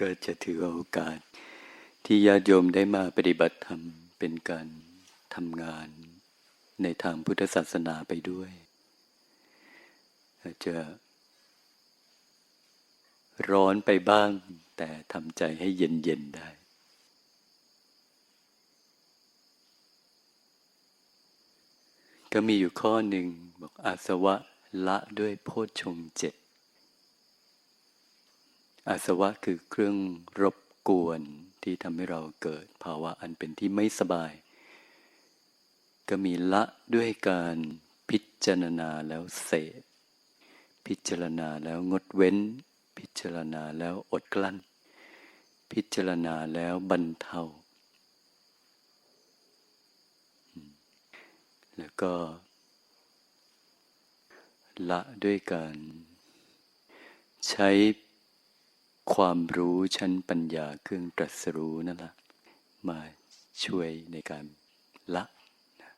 ก็จะถือโอกาส ที่ญาติโยมได้มาปฏิบัติธรรมเป็นการทำงาน ในทางพุทธศาสนาไปด้วยอาจจะร้อนไปบ้าง แต่ทำใจให้เย็นๆได้ ก็มีอยู่ข้อหนึ่งบอกอาสวะละด้วยโพชฌงเจ็ด อาสวะคือเครื่องรบกวนที่ทำให้เราเกิดภาวะอันเป็นที่ไม่สบาย ก็มีละด้วยการพิจารณาแล้วเสพพิจารณาแล้วงดเว้น พิจารณาแล้วอดกลั้น พิจารณาแล้วบรรเทาแล้วก็ ละด้วยการใช้ ความรู้ชั้นปัญญาเครื่องตรัสรู้นั่นแหละมาช่วยในการละนะ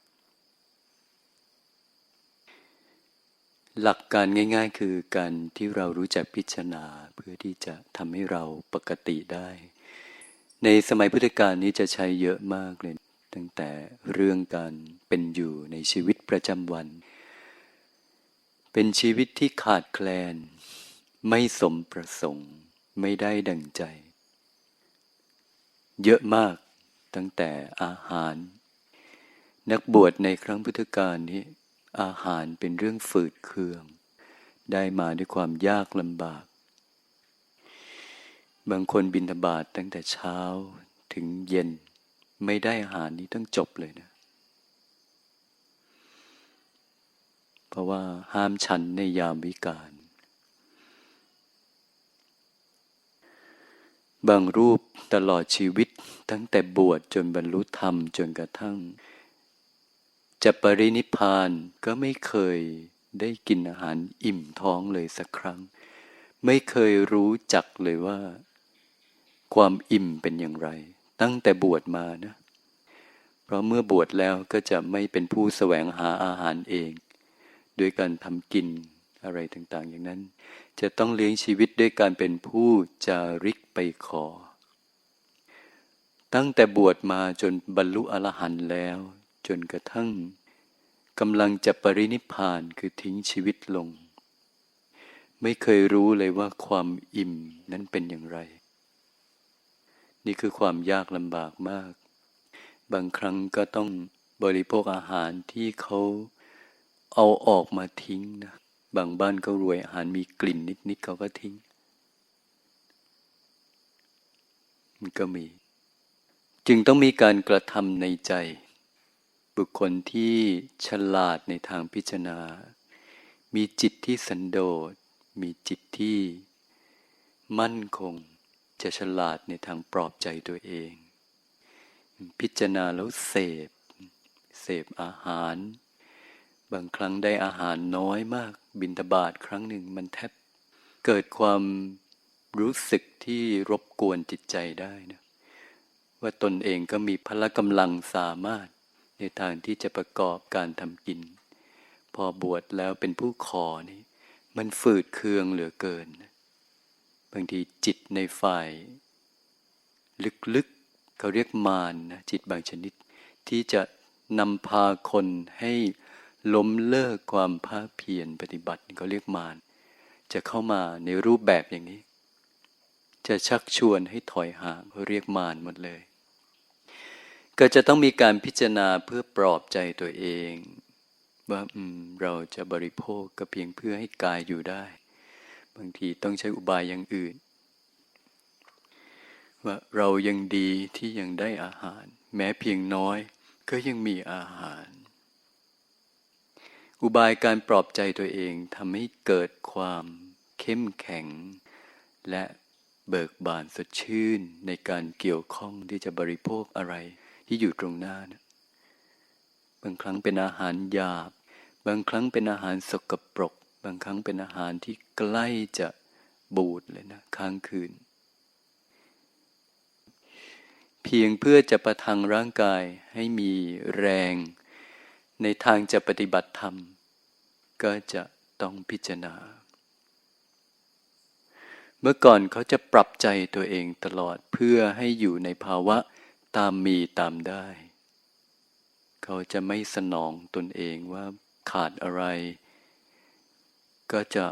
หลักการง่าย ๆ คือการที่เรารู้จักพิจารณาเพื่อที่จะทำให้เราปกติได้ ในสมัยพุทธกาลนี้จะใช้เยอะมากเลย ตั้งแต่เรื่องการเป็นอยู่ในชีวิตประจำวัน เป็นชีวิตที่ขาดแคลน ไม่สมประสงค์ ไม่ได้ดังใจ เยอะมากตั้งแต่อาหาร นักบวชในครั้งพุทธกาลนี้ อาหารเป็นเรื่องฝืดเคือง ได้มาด้วยความยากลำบาก บางคนบินทบาทตั้งแต่เช้าถึงเย็น ไม่ได้อาหารนี้ต้องจบเลยนะ เพราะว่าห้ามฉันในยามวิกาล บางรูปตลอดชีวิตตั้งแต่บวชจนบรรลุธรรมจนกระทั่ง จะปรินิพานก็ไม่เคยได้กินอาหารอิ่มท้องเลยสักครั้ง ไม่เคยรู้จักเลยว่า ความอิ่มเป็นอย่างไร ตั้งแต่บวชมานะ เพราะเมื่อบวชแล้วก็จะไม่เป็นผู้แสวงหาอาหารเองด้วยการทำกินอะไรต่างๆ อย่างนั้น จะต้องเลี้ยงชีวิตด้วยการเป็นผู้จาริก ไปขอ ตั้งแต่บวชมาจนบรรลุอรหันต์แล้ว จนกระทั่งกำลังจะปรินิพานคือทิ้งชีวิตลง ไม่เคยรู้เลยว่าความอิ่มนั้นเป็นอย่างไร นี่คือความยากลำบากมาก บางครั้งก็ต้องบริโภคอาหารที่เขาเอาออกมาทิ้งนะ บางบ้านก็รวยอาหารมีกลิ่นนิดๆเขาก็ทิ้ง มันก็มี จึงต้องมีการกระทำในใจ บุคคลที่ฉลาดในทางพิจารณา มีจิตที่สันโดษ มีจิตที่มั่นคง จะฉลาดในทางปลอบใจตัวเอง พิจารณาแล้วเสพ เสพอาหาร บางครั้งได้อาหารน้อยมาก บินตบาทครั้งหนึ่งมันแทบเกิดความ รู้สึกที่รบกวนจิตใจได้นะว่าตนเองก็มีพละกำลังสามารถในทางที่จะประกอบการทำกิน พอบวชแล้วเป็นผู้ขอนี่มันฝืดเคืองเหลือเกิน บางทีจิตในฝ่าย ลึกๆเขาเรียกมารนนะจิตบางชนิด ที่จะนำพาคนให้ล้มเลิกความภาคเพียรปฏิบัติเขาเรียกมารจะเข้ามาในรูปแบบอย่างนี้ จะชักชวนให้ถอยห่างเรียกมารหมดเลย ก็จะต้องมีการพิจารณาเพื่อปลอบใจตัวเอง ว่าเราจะบริโภคก็เพียงเพื่อให้กายอยู่ได้ บางทีต้องใช้อุบายอย่างอื่น ว่าเรายังดีที่ยังได้อาหาร แม้เพียงน้อยก็ยังมีอาหาร อุบายการปลอบใจตัวเองทำให้เกิดความเข้มแข็ง และ เบิกบานสดชื่นในการเกี่ยวข้องที่จะบริโภคอะไรที่อยู่ตรงหน้านะบางครั้งเป็นอาหารหยาบ บางครั้งเป็นอาหารสกปรก บางครั้งเป็นอาหารที่ใกล้จะบูดเลยนะค้างคืน เพียงเพื่อจะประทังร่างกายให้มีแรง ในทางจะปฏิบัติธรรม ก็จะต้องพิจารณา เมื่อก่อนเขาจะปรับใจตัวเองตลอดเพื่อให้อยู่ในภาวะตามมีตามได้ เขาจะไม่สนองตนเองว่าขาดอะไร ก็จะ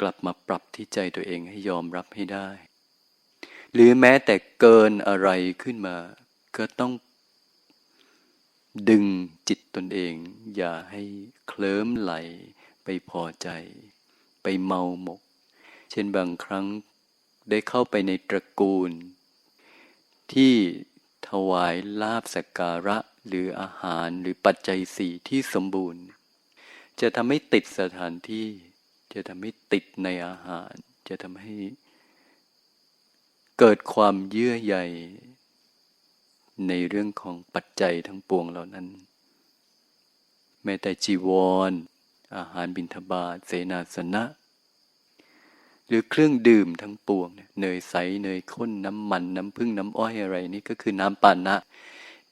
กลับมาปรับที่ใจตัวเองให้ยอมรับให้ได้ หรือแม้แต่เกินอะไรขึ้นมา ก็ต้องดึงจิตตนเอง อย่าให้เคลิ้มไหลไปพอใจ ไปเมาหมก เช่นบางครั้งได้เข้าไปในตระกูล ที่ถวายลาบสักการะหรืออาหารหรือปัจจัยสี่ที่สมบูรณ์ จะทำให้ติดสถานที่ จะทำให้ติดในอาหาร จะทำให้ เกิดความเยื่อใยในเรื่องของปัจจัยทั้งปวงเหล่านั้น แม้แต่จีวรอาหารบิณฑบาตเสนาสนะ รือเครื่องดื่มทั้งปวงเนยใสเนยข้นน้ำมันน้ำผึ้งน้ำอ้อยอะไรนี่ก็คือน้ำปานะ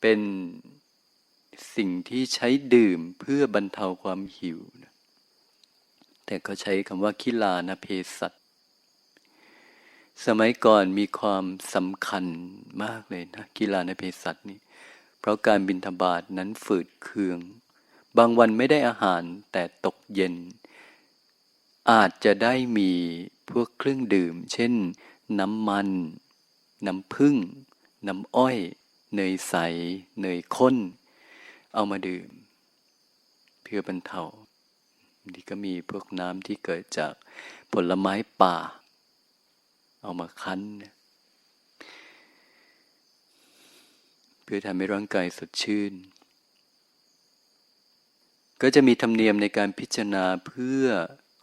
เป็นสิ่งที่ใช้ดื่มเพื่อบรรเทาความหิวนะแต่ก็ใช้คำว่าคิลานะเพสัตสมัยก่อนมีความสำคัญมากเลยนะกีฬาในเภสัชนี่เพราะการบินทบาทนั้นฝืดเคือง บางวันไม่ได้อาหารแต่ตกเย็น อาจจะได้มี พวกเครื่องดื่ม เช่น น้ำมัน น้ำผึ้ง น้ำอ้อย เนยใส เนยข้น เอามาดื่ม เพื่อบรรเทาดีก็มีพวกน้ำที่เกิดจากผลไม้ป่า เอามาคั้น เพื่อทำให้ร่างกายสดชื่น ก็จะมีธรรมเนียมในการพิจารณาเพื่อ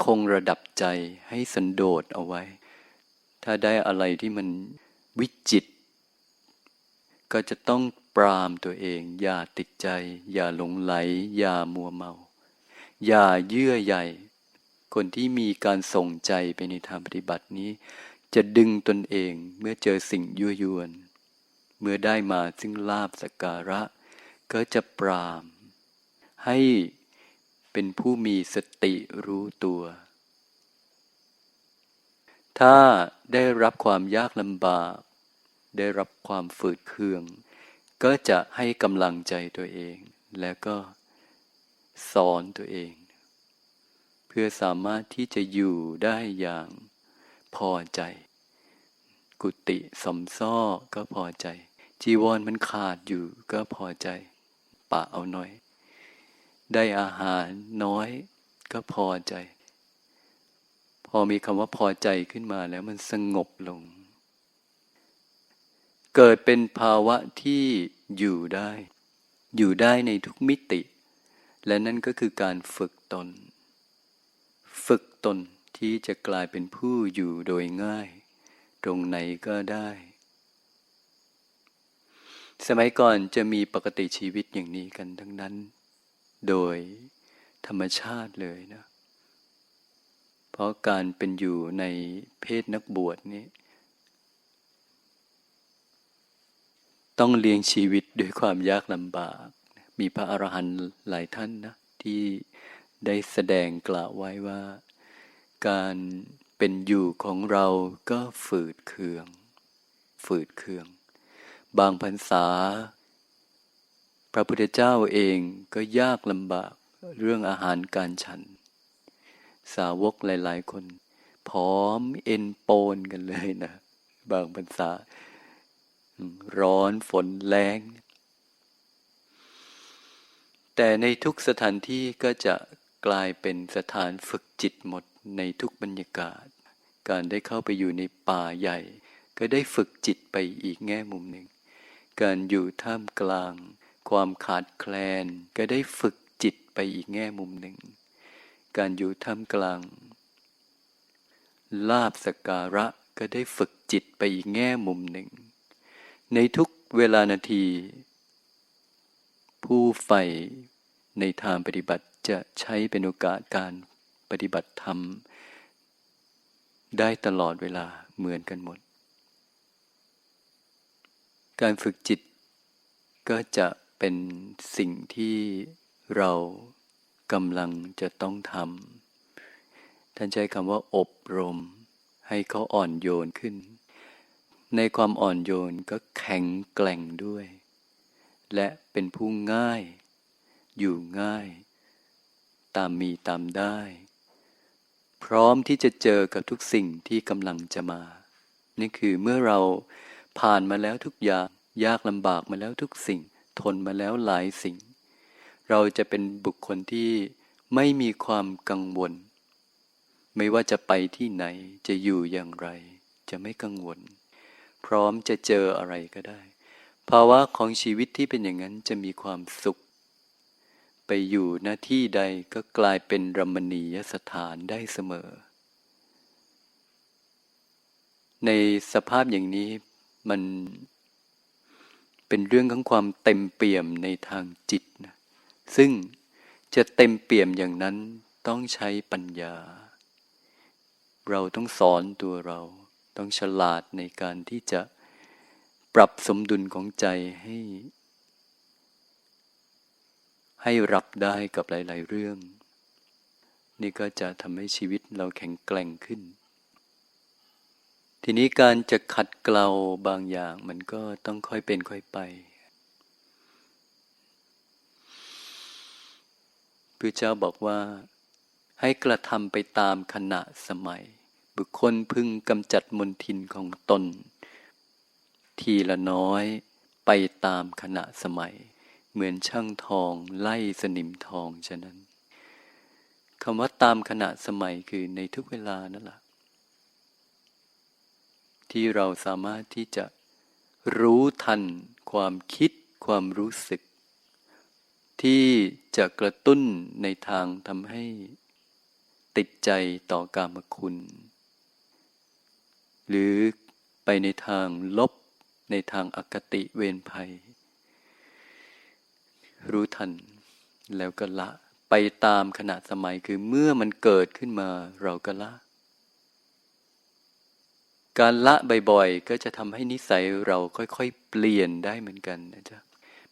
คงระดับใจให้สันโดษเอาไว้ ถ้าได้อะไรที่มันวิจิต ก็จะต้องปรามตัวเอง อย่าติดใจ อย่าหลงไหล อย่ามัวเมา อย่าเยื่อใยคนที่มีการส่งใจไปในทางปฏิบัตินี้ จะดึงตนเองเมื่อเจอสิ่งยั่วยวน เมื่อได้มาซึ่งลาบสการะ ก็จะปราม ให้ เป็นผู้มีสติรู้ตัว ถ้าได้รับความยากลำบาก ได้รับความฝืดเคือง ก็จะให้กำลังใจตัวเอง แล้วก็สอนตัวเอง เพื่อสามารถที่จะอยู่ได้อย่างพอใจ กุฏิสมซ้อก็พอใจ จีวรมันขาดอยู่ก็พอใจ ปะเอาหน่อย ได้อาหารน้อยก็พอใจ พอมีคำว่าพอใจขึ้นมาแล้วมันสงบลง เกิดเป็นภาวะที่อยู่ได้ อยู่ได้ในทุกมิติ และนั่นก็คือการฝึกตน ฝึกตนที่จะกลายเป็นผู้อยู่โดยง่าย ตรงไหนก็ได้ สมัยก่อนจะมีปกติชีวิตอย่างนี้กันทั้งนั้น โดยธรรมชาติเลยนะ เพราะการเป็นอยู่ในเพศนักบวชนี้ ต้องเลี้ยงชีวิตด้วยความยากลำบาก มีพระอรหันต์หลายท่านนะ ที่ได้แสดงกล่าวไว้ว่า การเป็นอยู่ของเราก็ฝืดเคือง ฝืดเคือง บางพรรษา พระพุทธเจ้าเองก็ยากลำบากเรื่องอาหารการฉัน สาวกหลาย ๆ คนพร้อมเอ็นโปนกันเลยนะ บางพรรษา ร้อนฝนแรงแต่ในทุกสถานที่ก็จะกลายเป็นสถานฝึกจิตหมดในทุกบรรยากาศ การได้เข้าไปอยู่ในป่าใหญ่ ก็ได้ฝึกจิตไปอีกแง่มุมหนึ่ง การอยู่ท่ามกลาง ความขาดแคลน ก็ได้ฝึกจิตไปอีกแง่มุมหนึ่ง การอยู่ท่ามกลาง ลาบสการะก็ได้ฝึกจิตไปอีกแง่มุมหนึ่ง ในทุกเวลานาที ผู้ใฝ่ในทางปฏิบัติจะใช้เป็นโอกาสการปฏิบัติธรรม ได้ตลอดเวลาเหมือนกันหมด การฝึกจิตก็จะ เป็นสิ่งที่เรากำลังจะต้องทำ ท่านใช้คำว่าอบรม ให้เขาอ่อนโยนขึ้น ในความอ่อนโยนก็แข็งแกร่งด้วย และเป็นผู้ง่าย อยู่ง่าย ตามมีตามได้ พร้อมที่จะเจอกับทุกสิ่งที่กำลังจะมา นี่คือเมื่อเราผ่านมาแล้วทุกอย่างยากลำบากมาแล้วทุกสิ่ง ทนมาแล้วหลายสิ่ง เราจะเป็นบุคคลที่ไม่มีความกังวล ไม่ว่าจะไปที่ไหนจะอยู่อย่างไร จะไม่กังวล พร้อมจะเจออะไรก็ได้ ภาวะของชีวิตที่เป็นอย่างนั้นจะมีความสุข ไปอยู่หน้าที่ใดก็กลายเป็นรมณียสถานได้เสมอ ในสภาพอย่างนี้มัน เป็นเรื่องของความเต็มเปี่ยมในทางจิตนะซึ่งจะเต็มเปี่ยมอย่างนั้นต้องใช้ปัญญา เราต้องสอนตัวเรา ต้องฉลาดในการที่จะปรับสมดุลของใจให้ ให้รับได้กับหลาย ๆ เรื่อง นี่ก็จะทำให้ชีวิตเราแข็งแกร่งขึ้น ทีนี้การจะขัดเกลาบางอย่างมันก็ต้องค่อยเป็นค่อยไปพระเจ้าบอกว่า ให้กระทำไปตามขณะสมัย บุคคลพึงกำจัดมนทินของตน ทีละน้อยไปตามขณะสมัย เหมือนช่างทองไล่สนิมทองฉะนั้นคำว่าตามขณะสมัยคือในทุกเวลานั่นแหละ ที่เราสามารถที่จะรู้ทันความคิดความรู้สึก ที่จะกระตุ้นในทางทำให้ติดใจต่อกามคุณ หรือไปในทางลบในทางอคติเวรภัย รู้ทันแล้วก็ละ ไปตามขณะสมัยคือเมื่อมันเกิดขึ้นมาเราก็ละ การละบ่อยๆ ก็จะทำให้นิสัยเราค่อยๆ เปลี่ยนได้เหมือนกันนะจ๊ะ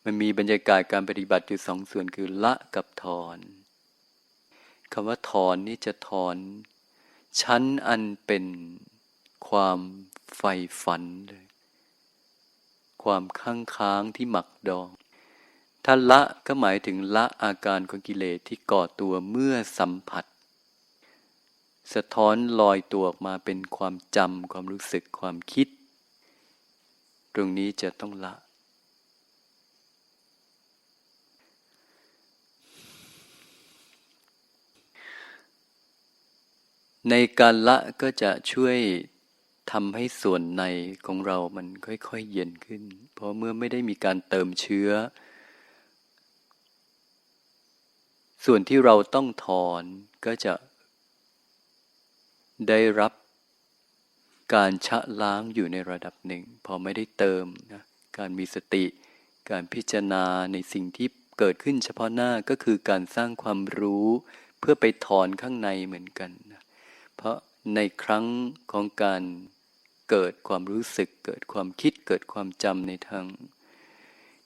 มันมีบรรยากาศการปฏิบัติอยู่สองส่วนคือละกับถอนคำว่าถอนนี่จะถอน ชั้นอันเป็นความใฝ่ฝันเลย ความข้างค้างที่หมักดอง ถ้าละก็หมายถึงละอาการของกิเลสที่ก่อตัวเมื่อสัมผัส สะท้อนลอยตัวออกมาเป็นความจำความรู้สึกความคิด ตรงนี้จะต้องละ ในการละก็จะช่วยทำให้ส่วนในของเรามันค่อยๆเย็นขึ้น เพราะเมื่อไม่ได้มีการเติมเชื้อ ส่วนที่เราต้องถอนก็จะ ได้รับการชะล้างอยู่ในระดับหนึ่ง พอไม่ได้เติมนะการมีสติ การพิจารณาในสิ่งที่เกิดขึ้นเฉพาะหน้าก็คือการสร้างความรู้เพื่อไปถอนข้างในเหมือนกันนะเพราะในครั้งของการเกิดความรู้สึก เกิดความคิดเกิดความจำในทาง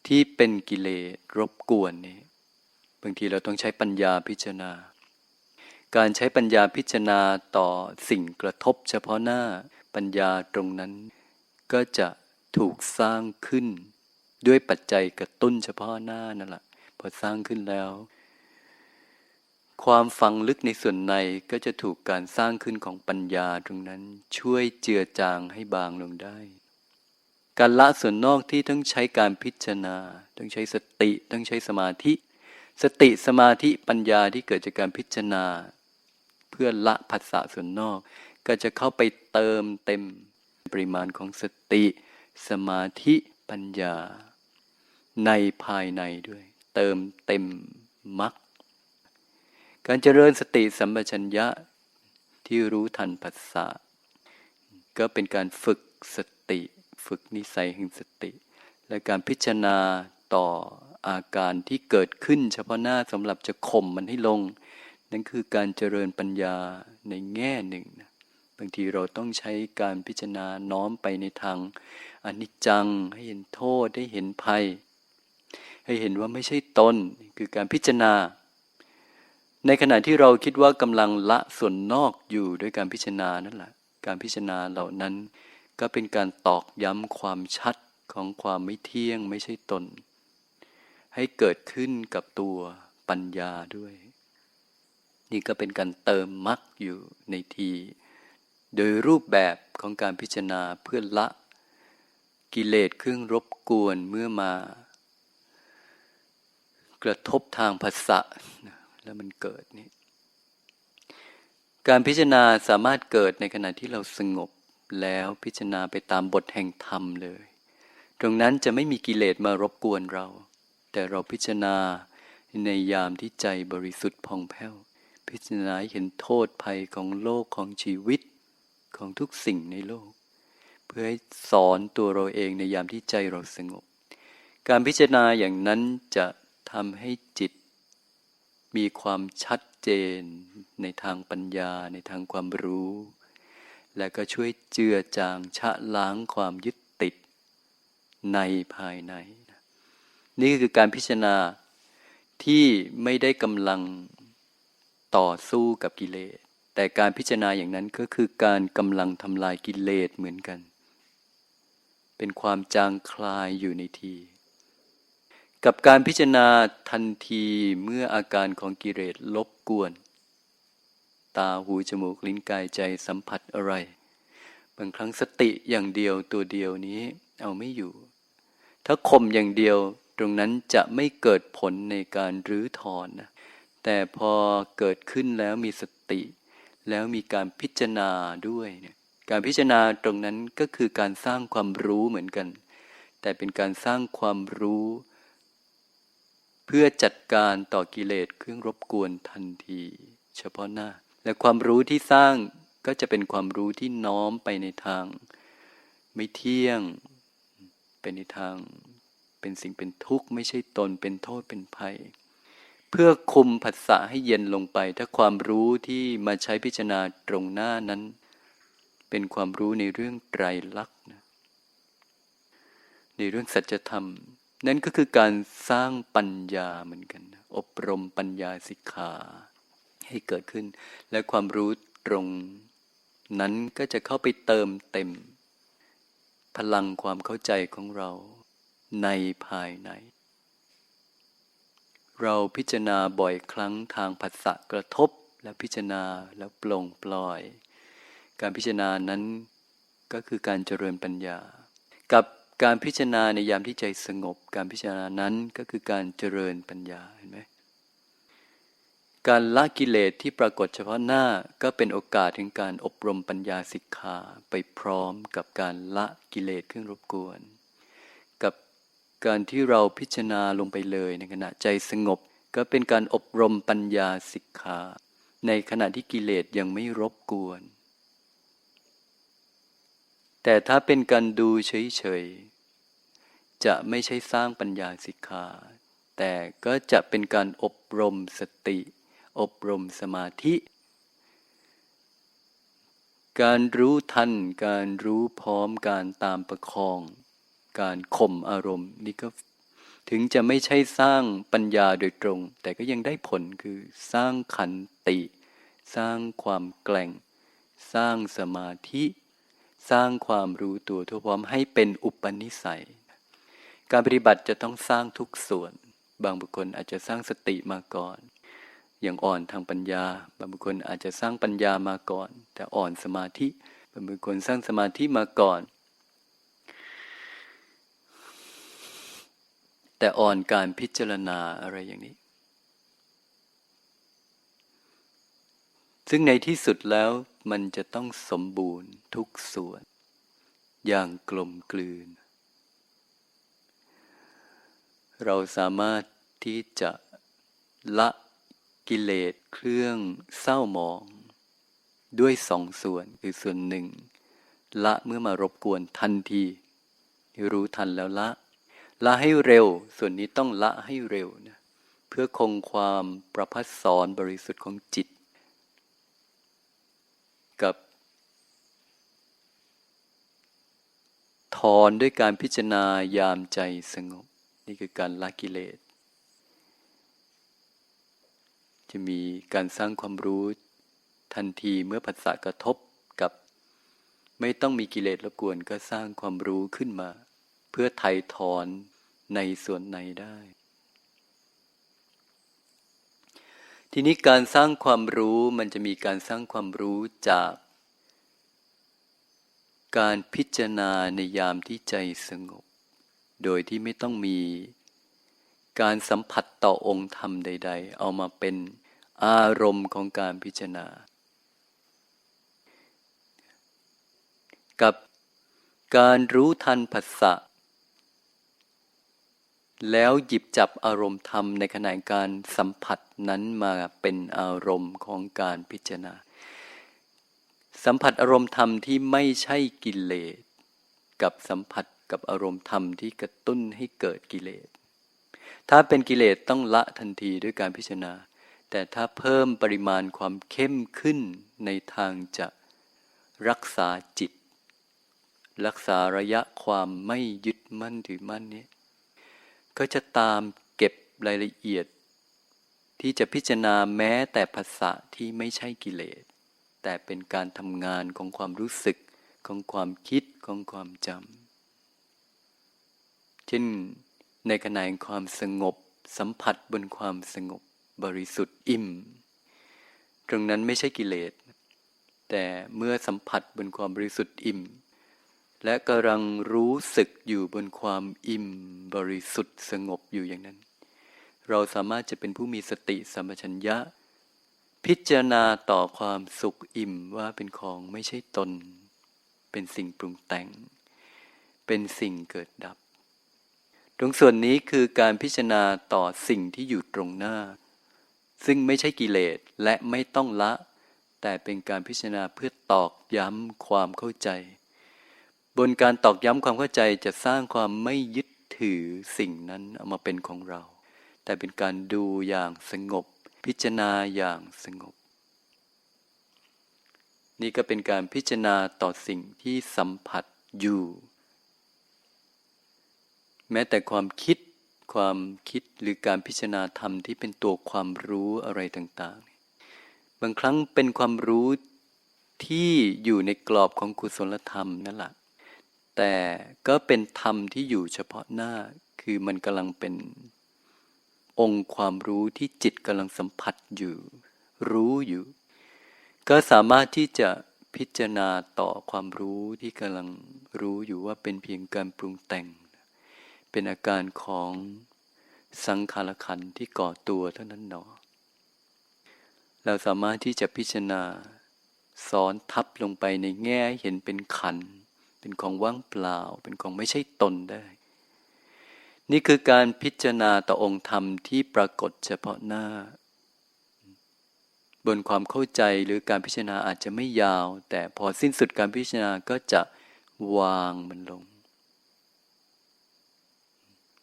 ที่เป็นกิเลสรบกวนนี่บางทีเราต้องใช้ปัญญาพิจารณา การใช้ปัญญาพิจารณาต่อสิ่งกระทบเฉพาะหน้าปัญญาตรงนั้น ก็จะถูกสร้างขึ้น ด้วยปัจจัยกระตุ้นเฉพาะหน้านั่นแหละพอสร้างขึ้นแล้ว ความฟังลึกในส่วนในก็จะถูกการสร้างขึ้นของปัญญาตรงนั้น ช่วยเจือจางให้บางลงได้ การละส่วนนอกที่ต้องใช้การพิจารณา ต้องใช้สติต้องใช้สมาธิ สติสมาธิปัญญาที่เกิดจากการพิจารณา เพื่อละภาษาส่วนนอก ก็จะเข้าไปเติมเต็มปริมาณของสติ สมาธิปัญญา ในภายในด้วย เติมเต็มมรรคการเจริญสติสัมปชัญญะที่รู้ทันภาษาก็เป็นการฝึกสติ ฝึกนิสัยแห่งสติ และการพิจารณาต่ออาการที่เกิดขึ้นเฉพาะหน้าสำหรับจะข่มมันให้ลง นั่นคือการเจริญปัญญาในแง่หนึ่งนะบางทีเราต้องใช้การพิจารณาน้อมไปในทางอนิจจังให้เห็นโทษได้เห็นภัย ให้เห็นว่าไม่ใช่ตนคือการพิจารณา ในขณะที่เราคิดว่ากำลังละส่วนนอกอยู่ด้วยการพิจารณานั่นแหละการพิจารณาเหล่านั้น ก็เป็นการตอกย้ำความชัดของความไม่เที่ยงไม่ใช่ตน ให้เกิดขึ้นกับตัวปัญญาด้วย นี่ก็เป็นการเติมมรรคอยู่ในที โดยรูปแบบของการพิจารณาเพื่อละ กิเลสเครื่องรบกวนเมื่อมา กระทบทางภาษะแล้วมันเกิดนี่การพิจารณาสามารถเกิดในขณะที่เราสงบแล้วพิจารณาไปตามบทแห่งธรรมเลย ตรงนั้นจะไม่มีกิเลสมารบกวนเรา แต่เราพิจารณาในยามที่ใจบริสุทธิ์ผ่องแผ้ว พิจารณาเห็นโทษภัยของโลกของชีวิตของทุกสิ่งในโลก เพื่อให้สอนตัวเราเองในยามที่ใจเราสงบ การพิจารณาอย่างนั้นจะทำให้จิต มีความชัดเจน ในทางปัญญาในทางความรู้ และก็ช่วยเจือจางชะล้างความยึดติดในภายใน นี่คือการพิจารณาที่ไม่ได้กำลัง ต่อสู้กับกิเลส แต่การพิจารณาอย่างนั้นก็คือการกำลังทำลายกิเลสเหมือนกัน เป็นความจางคลายอยู่ในที กับการพิจารณาทันทีเมื่ออาการของกิเลสลบกวน ตาหูจมูกลิ้นกายใจสัมผัสอะไร บางครั้งสติอย่างเดียวตัวเดียวนี้เอาไม่อยู่ ถ้าข่มอย่างเดียวตรงนั้นจะไม่เกิดผลในการรื้อถอนนะ แต่พอเกิดขึ้นแล้วมีสติ แล้วมีการพิจารณาด้วยเนี่ยการพิจารณาตรงนั้นก็คือการสร้างความรู้เหมือนกัน แต่เป็นการสร้างความรู้ เพื่อจัดการต่อกิเลสเครื่องรบกวนทันที เฉพาะหน้า และความรู้ที่สร้างก็จะเป็นความรู้ที่น้อมไปในทาง ไม่เที่ยง เป็นในทาง เป็นสิ่งเป็นทุกข์ไม่ใช่ตนเป็นโทษเป็นภัย เพื่อคุมผัสสะให้เย็นลงไป ถ้าความรู้ที่มาใช้พิจารณาตรงหน้านั้น เป็นความรู้ในเรื่องไตรลักษณ์นะในเรื่องสัจธรรม นั่นก็คือการสร้างปัญญาเหมือนกัน อบรมปัญญาสิกขาให้เกิดขึ้น และความรู้ตรงนั้นก็จะเข้าไปเติมเต็ม พลังความเข้าใจของเราในภายใน เราพิจารณาบ่อยครั้งทางผัสสะกระทบ และพิจารณาแล้วปลงปล่อย การพิจารณานั้นก็คือการเจริญปัญญา กับการพิจารณาในยามที่ใจสงบ การพิจารณานั้นก็คือการเจริญปัญญาเห็นไหมการละกิเลสที่ปรากฏเฉพาะหน้าก็เป็นโอกาสถึงการอบรมปัญญาสิกขาไปพร้อมกับการละกิเลสเครื่องรบกวน การที่เราพิจารณาลงไปเลยในขณะใจสงบ ก็เป็นการอบรมปัญญาสิกขาในขณะที่กิเลสยังไม่รบกวน แต่ถ้าเป็นการดูเฉยๆ จะไม่ใช่สร้างปัญญาสิกขา แต่ก็จะเป็นการอบรมสติ อบรมสมาธิ การรู้ทัน การรู้พร้อมการตามประคอง การข่มอารมณ์ นี่ก็ถึงจะไม่ใช่สร้างปัญญาโดยตรง แต่ก็ยังได้ผลคือสร้างขันติ สร้างความแกล่ง สร้างสมาธิ สร้างความรู้ตัวทั่วพร้อมให้เป็นอุปนิสัย การปฏิบัติจะต้องสร้างทุกส่วน บางบุคคลอาจจะสร้างสติมาก่อน อย่างอ่อนทางปัญญา บางบุคคลอาจจะสร้างปัญญามาก่อน แต่อ่อนสมาธิ บางบุคคลสร้างสมาธิมาก่อน แต่อ่อนการพิจารณาอะไรอย่างนี้ ซึ่งในที่สุดแล้วมันจะต้องสมบูรณ์ทุกส่วน อย่างกลมกลืน เราสามารถที่จะละกิเลสเครื่องเศร้าหมอง ด้วยสองส่วนคือส่วนหนึ่ง ละเมื่อมารบกวนทันที รู้ทันแล้วละ ละให้เร็ว ส่วนนี้ต้องละให้เร็วนะเพื่อคงความประพัสสอนบริสุทธิ์ของจิต กับ ถอนด้วยการพิจารณายามใจสงบ นี่คือการละกิเลส จะมีการสร้างความรู้ทันทีเมื่อผัสสะกระทบกับ ไม่ต้องมีกิเลสรบกวนก็สร้างความรู้ขึ้นมา เพื่อไถ่ถอนในส่วนในได้ ทีนี้การสร้างความรู้มันจะมีการสร้างความรู้จาก การพิจารณาในยามที่ใจสงบ โดยที่ไม่ต้องมีการสัมผัสต่อองค์ธรรมใด ๆ เอามาเป็นอารมณ์ของการพิจารณา กับการรู้ทันผัสสะ แล้วหยิบจับอารมณ์ธรรมในขณะการสัมผัสนั้นมาเป็นอารมณ์ของการพิจารณา สัมผัสอารมณ์ธรรมที่ไม่ใช่กิเลสกับสัมผัสกับอารมณ์ธรรมที่กระตุ้นให้เกิดกิเลส ถ้าเป็นกิเลสต้องละทันทีด้วยการพิจารณา แต่ถ้าเพิ่มปริมาณความเข้มขึ้นในทางจะรักษาจิต รักษาระยะความไม่ยึดมั่นถือมั่นนี้ ก็จะตามเก็บรายละเอียด ที่จะพิจารณาแม้แต่ภาษาที่ไม่ใช่กิเลส แต่เป็นการทำงานของความรู้สึกของความคิดของความจำเช่นในขณะความสงบสัมผัสบนความสงบบริสุทธิ์อิ่ม ตรงนั้นไม่ใช่กิเลส แต่เมื่อสัมผัสบนความบริสุทธิ์อิ่ม และกำลังรู้สึกอยู่บนความอิ่มบริสุทธิ์สงบอยู่อย่างนั้น เราสามารถจะเป็นผู้มีสติสัมปชัญญะ พิจารณาต่อความสุขอิ่มว่าเป็นของไม่ใช่ตน เป็นสิ่งปรุงแต่ง เป็นสิ่งเกิดดับ ตรงส่วนนี้คือการพิจารณาต่อสิ่งที่อยู่ตรงหน้า ซึ่งไม่ใช่กิเลสและไม่ต้องละ แต่เป็นการพิจารณาเพื่อตอกย้ำความเข้าใจ บนการตอกย้ำความเข้าใจจะสร้างความไม่ยึดถือสิ่งนั้นเอามาเป็นของเรา แต่เป็นการดูอย่างสงบ พิจารณาอย่างสงบ นี่ก็เป็นการพิจารณาต่อสิ่งที่สัมผัสอยู่ แม้แต่ความคิดความคิดหรือการพิจารณาธรรมที่เป็นตัวความรู้อะไรต่าง ๆ บางครั้งเป็นความรู้ที่อยู่ในกรอบของกุศลธรรมนั่นแหละ แต่ก็เป็นธรรมที่อยู่เฉพาะหน้า คือมันกำลังเป็นองค์ความรู้ที่จิตกำลังสัมผัสอยู่ รู้อยู่ ก็สามารถที่จะพิจารณาต่อความรู้ที่กำลังรู้อยู่ว่าเป็นเพียงการปรุงแต่ง เป็นอาการของสังขารขันที่ก่อตัวเท่านั้นหนอ เราสามารถที่จะพิจารณาสอนทับลงไปในแง่เห็นเป็นขัน เป็นของว่างเปล่า เป็นของไม่ใช่ตนได้ นี่คือการพิจารณาต่อองค์ธรรมที่ปรากฏเฉพาะหน้า บนความเข้าใจหรือการพิจารณาอาจจะไม่ยาว แต่พอสิ้นสุดการพิจารณาก็จะวางมันลง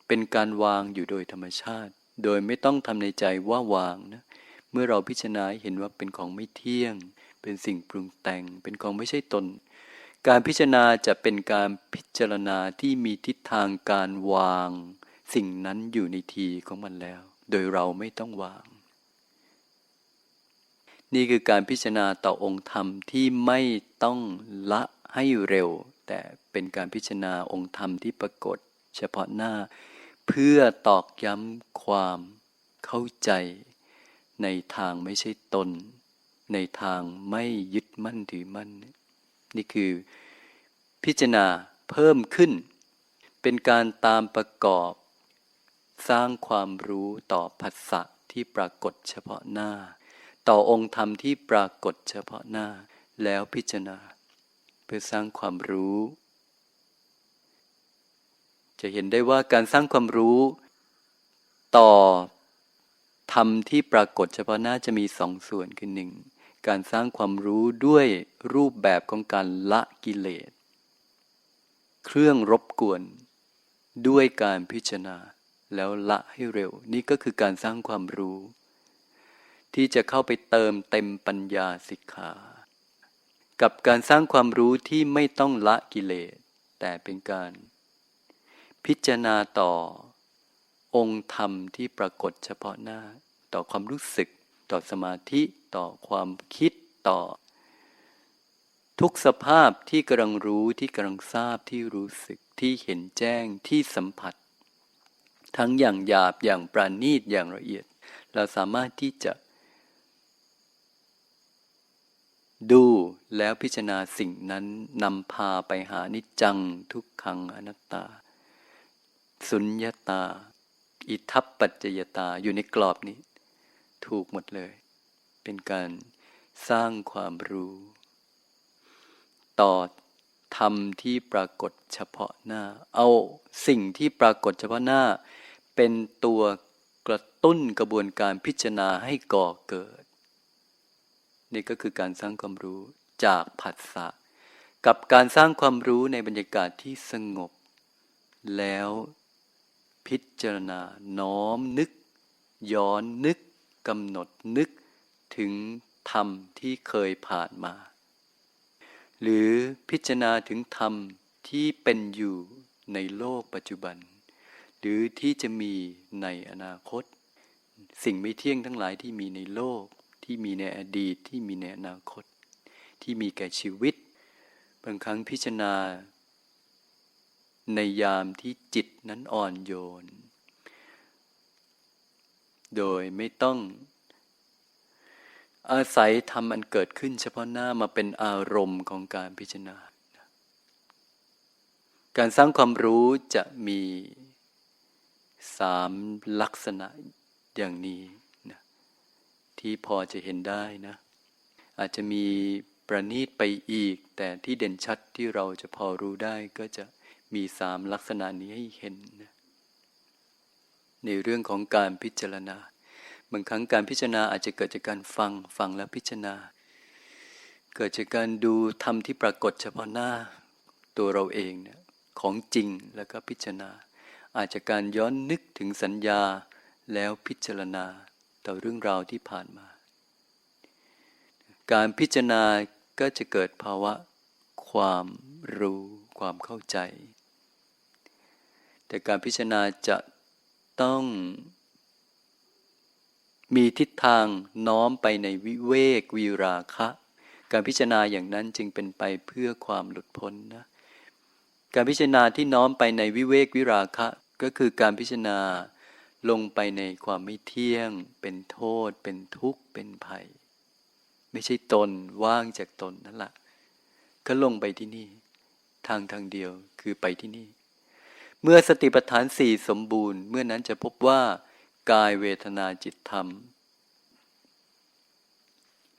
เป็นการวางอยู่โดยธรรมชาติ โดยไม่ต้องทำในใจว่าวางนะ เมื่อเราพิจารณาเห็นว่าเป็นของไม่เที่ยง เป็นสิ่งปรุงแต่ง เป็นของไม่ใช่ตน การพิจารณาจะเป็นการพิจารณาที่มีทิศทางการวาง สิ่งนั้นอยู่ในทีของมันแล้ว โดยเราไม่ต้องวาง นี่คือการพิจารณาต่อองค์ธรรมที่ไม่ต้องละให้เร็ว แต่เป็นการพิจารณาองค์ธรรมที่ปรากฏ เฉพาะหน้า เพื่อตอกย้ำความเข้าใจ ในทางไม่ใช่ตน ในทางไม่ยึดมั่นถือมั่น นี่คือพิจารณาเพิ่มขึ้น เป็นการตามประกอบ สร้างความรู้ต่อภาษะที่ปรากฏเฉพาะหน้า ต่อองค์ธรรมที่ปรากฏเฉพาะหน้า แล้วพิจารณา เพื่อสร้างความรู้ จะเห็นได้ว่าการสร้างความรู้ ต่อธรรมที่ปรากฏเฉพาะหน้าจะมีสองส่วนคือหนึ่ง การสร้างความรู้ด้วยรูปแบบของการละกิเลส เครื่องรบกวน ด้วยการพิจารณา แล้วละให้เร็ว นี่ก็คือการสร้างความรู้ ที่จะเข้าไปเติมเต็มปัญญาสิกขา กับการสร้างความรู้ที่ไม่ต้องละกิเลส แต่เป็นการ พิจารณาต่อ องค์ธรรมที่ปรากฏเฉพาะหน้า ต่อความรู้สึก ต่อสมาธิต่อความคิดต่อ ทุกสภาพที่กำลังรู้ที่กำลังทราบที่รู้สึกที่เห็นแจ้งที่สัมผัส ทั้งอย่างหยาบอย่างปราณีตอย่างละเอียด เราสามารถที่จะ ดูแล้วพิจารณาสิ่งนั้นนำพาไปหานิจจังทุกขังอนัตตา สุญญาตา อิทัปปัจจยตาอยู่ในกรอบนี้ ถูกหมดเลย เป็นการสร้างความรู้ ต่อธรรมที่ปรากฏเฉพาะหน้า เอาสิ่งที่ปรากฏเฉพาะหน้า เป็นตัวกระตุ้นกระบวนการพิจารณาให้ก่อเกิด นี่ก็คือการสร้างความรู้จากผัสสะกับการสร้างความรู้ในบรรยากาศที่สงบ แล้วพิจารณาน้อมนึก ย้อนนึก กำหนดนึกถึงธรรมที่เคยผ่านมา หรือพิจารณาถึงธรรมที่เป็นอยู่ในโลกปัจจุบัน หรือที่จะมีในอนาคต สิ่งไม่เที่ยงทั้งหลายที่มีในโลกที่มีในอดีตที่มีในอนาคต ที่มีแก่ชีวิต บางครั้งพิจารณา ในยามที่จิตนั้นอ่อนโยน โดยไม่ต้อง อาศัยทำอันเกิดขึ้นเฉพาะหน้ามาเป็นอารมณ์ของการพิจารณา การสร้างความรู้จะมีสามลักษณะอย่างนี้นะที่พอจะเห็นได้นะ อาจจะมีประณีตไปอีก แต่ที่เด่นชัดที่เราจะพอรู้ได้ก็จะมีสามลักษณะนี้ให้เห็นนะ ในเรื่องของการพิจารณา บางครั้งการพิจารณาอาจจะเกิดจากการฟังฟังแล้วพิจารณา เกิดจากการดูธรรมที่ปรากฏเฉพาะหน้าตัวเราเองเนี่ยของจริงแล้วก็พิจารณา อาจจะการย้อนนึกถึงสัญญาแล้วพิจารณาต่อเรื่องราวที่ผ่านมา การพิจารณาก็จะเกิดภาวะความรู้ความเข้าใจ แต่การพิจารณาจะ ต้องมีทิศทางน้อมไปในวิเวกวีราคะ การพิจารณาอย่างนั้นจึงเป็นไปเพื่อความหลุดพ้นนะ การพิจารณาที่น้อมไปในวิเวกวิราคะ ก็คือการพิจารณาลงไปในความไม่เที่ยง เป็นโทษ เป็นทุกข์ เป็นภัย ไม่ใช่ตนว่างจากตนนั่นแหละก็ลงไปที่นี่ ทางทางเดียวคือไปที่นี่ เมื่อสติปัฏฐานสี่สมบูรณ์ เมื่อนั้นจะพบว่ากายเวทนาจิตธรรม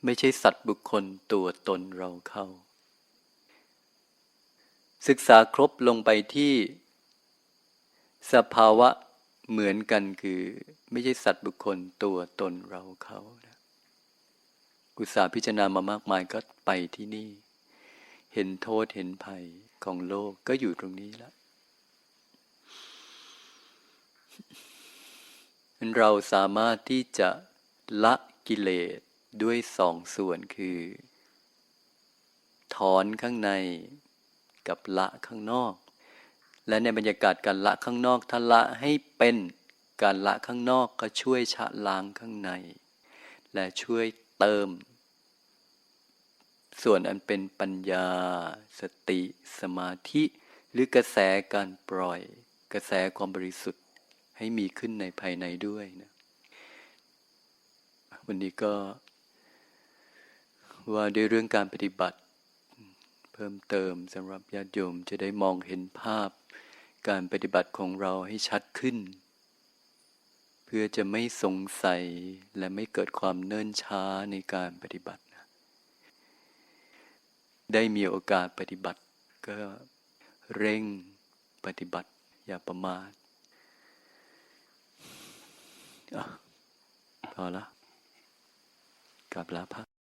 ไม่ใช่สัตว์บุคคลตัวตนเราเข้า ศึกษาครบลงไปที่ สภาวะเหมือนกันคือ ไม่ใช่สัตว์บุคคลตัวตนเราเขานะกุศาพิจารณามามากมายก็ไปที่นี่ เห็นโทษเห็นภัยของโลกก็อยู่ตรงนี้แล้ว เราสามารถที่จะละกิเลสด้วยสองส่วนคือ ถอนข้างในกับละข้างนอก และในบรรยากาศการละข้างนอกถ้าละให้เป็นการละข้างนอกก็ช่วยชะล้างข้างใน และช่วยเติม ส่วนอันเป็นปัญญา สติ สมาธิ หรือกระแสการปล่อย กระแสความบริสุทธิ์ ให้มีขึ้นในภายในด้วยนะวันนี้ก็ ว่าด้วยเรื่องการปฏิบัติ เพิ่มเติมสำหรับญาติโยมจะได้มองเห็นภาพ การปฏิบัติของเราให้ชัดขึ้น เพื่อจะไม่สงสัยและไม่เกิดความเนิ่นช้าในการปฏิบัตินะได้มีโอกาสปฏิบัติก็เร่งปฏิบัติอย่าประมาท พอละกลับลาพระ